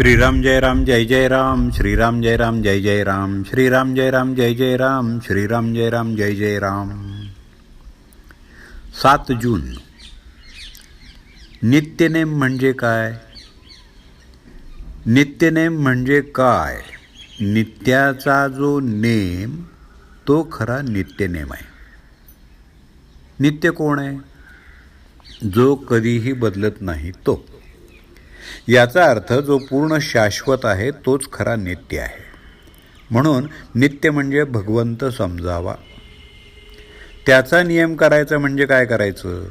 श्रीराम जय राम जय जय राम श्रीराम जय राम जय जय राम श्रीराम जय राम जय जय राम श्रीराम जय राम जय जय राम। सात जून नित्यनेम म्हणजे काय? नित्यनेम म्हणजे काय? नित्याचा जो नेम तो खरा नित्यनेम आहे. नित्य कोण आहे? जो कधीही बदलत नाही तो. याचा अर्थ जो पूर्ण शाश्वत आहे तोच खरा नित्य आहे. म्हणून नित्य म्हणजे भगवंत समजावा. त्याचा नियम करायचा म्हणजे काय करायचं?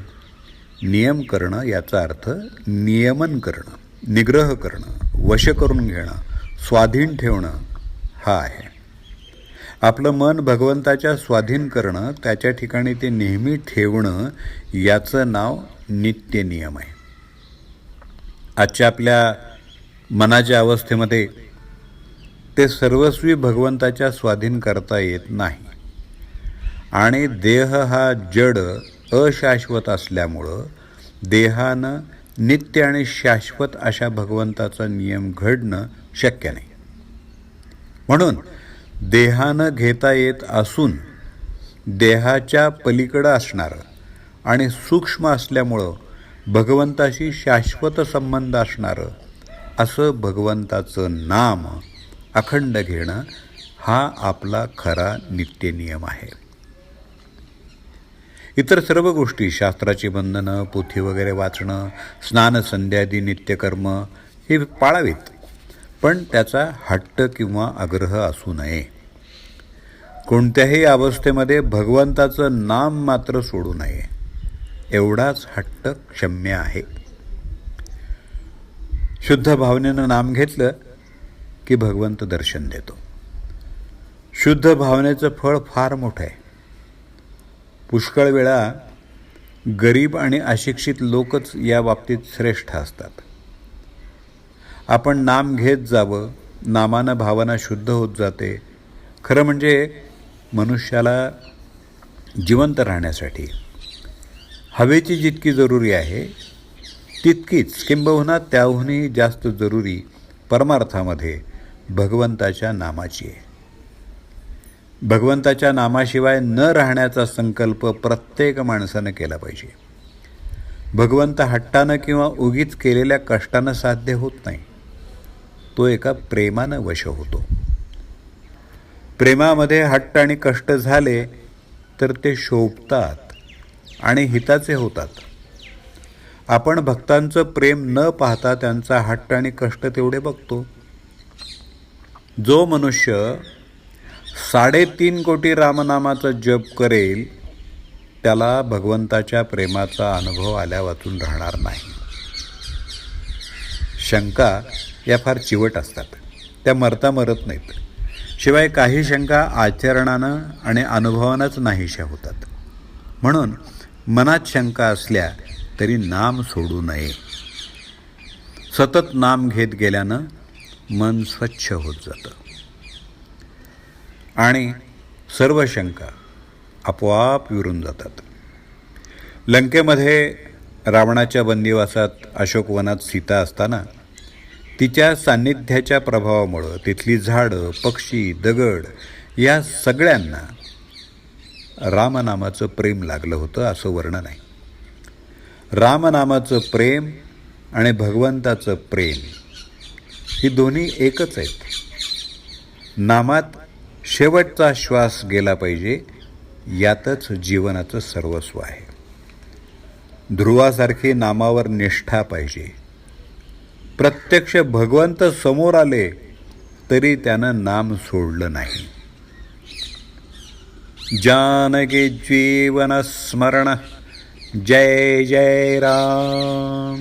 नियम करणं याचा अर्थ नियमन करणं निग्रह करणं वश करून घेणं स्वाधीन ठेवणं हा आहे. आपलं मन भगवंताच्या स्वाधीन करणं त्याच्या ठिकाणी ते नेहमी ठेवणं याचं नाव नित्य नियम आहे. आजच्या आपल्या मनाच्या अवस्थेमध्ये ते सर्वस्वी भगवंताच्या स्वाधीन करता येत नाही. आणि देह हा जड अशाश्वत असल्यामुळं देहानं नित्य आणि शाश्वत अशा भगवंताचा नियम घडणं शक्य नाही. म्हणून देहानं घेता येत असून देहाच्या पलीकडं असणारं आणि सूक्ष्म असल्यामुळं भगवंताशी शाश्वत संबंध असणारं असं भगवंताचं नाम अखंड घेणं हा आपला खरा नित्यनियम आहे. इतर सर्व गोष्टी शास्त्राची बंधनं पोथी वगैरे वाचणं स्नान संध्यादी नित्यकर्म हे पाळावीत पण त्याचा हट्ट किंवा आग्रह असू नये. कोणत्याही अवस्थेमध्ये भगवंताचं नाम मात्र सोडू नये. एवढाच हट्ट क्षम्य आहे. शुद्ध भावनेनं नाम घेतलं की भगवंत दर्शन देतो. शुद्ध भावनेचं फळ फार मोठं आहे. पुष्कळ वेळा गरीब आणि अशिक्षित लोकच या बाबतीत श्रेष्ठ असतात. आपण नाम घेत जावं नामानं भावना शुद्ध होत जाते. खरं म्हणजे मनुष्याला जिवंत राहण्यासाठी हवेची जितकी जरुरी आहे तितकीच किंबहुना त्याहूनही जास्त जरुरी परमार्थामध्ये भगवंताच्या नामाची आहे. भगवंताच्या नामाशिवाय न राहण्याचा संकल्प प्रत्येक माणसानं केला पाहिजे. भगवंत हट्टानं किंवा उगीच केलेल्या कष्टानं साध्य होत नाही. तो एका प्रेमानं वश होतो. प्रेमामध्ये हट्ट आणि कष्ट झाले तर ते शोभतात. आणि हिताचे होतात. आपण भक्तांचं प्रेम न पाहता त्यांचा हट्ट आणि कष्ट तेवढे बघतो. जो मनुष्य साडेतीन कोटी रामनामाचा जप करेल त्याला भगवंताच्या प्रेमाचा अनुभव आल्या वाचून राहणार नाही. शंका या फार चिवट असतात. त्या मरता मरत नाहीत. शिवाय काही शंका आचरणानं आणि अनुभवानंच नाहीशा होतात. म्हणून मनात शंका असल्या तरी नाम सोडू नये. सतत नाम घेत गेल्यानं मन स्वच्छ होत जातं. आणि सर्व शंका आपोआप विरून जातात. लंकेमध्ये रावणाच्या बंदिवासात अशोकवनात सीता असताना तिच्या सान्निध्याच्या प्रभावामुळं तिथली झाडं पक्षी दगड या सगळ्यांना रामनामाचं प्रेम लागलं होतं असं वर्णन आहे. रामनामाचं प्रेम आणि भगवंताचं प्रेम ही दोन्ही एकच आहेत. नामात शेवटचा श्वास गेला पाहिजे यातच जीवनाचं सर्वस्व आहे. ध्रुवासारखी नामावर निष्ठा पाहिजे. प्रत्यक्ष भगवंत समोर आले तरी त्यानं नाम सोडलं नाही. जानकी जय जय राम।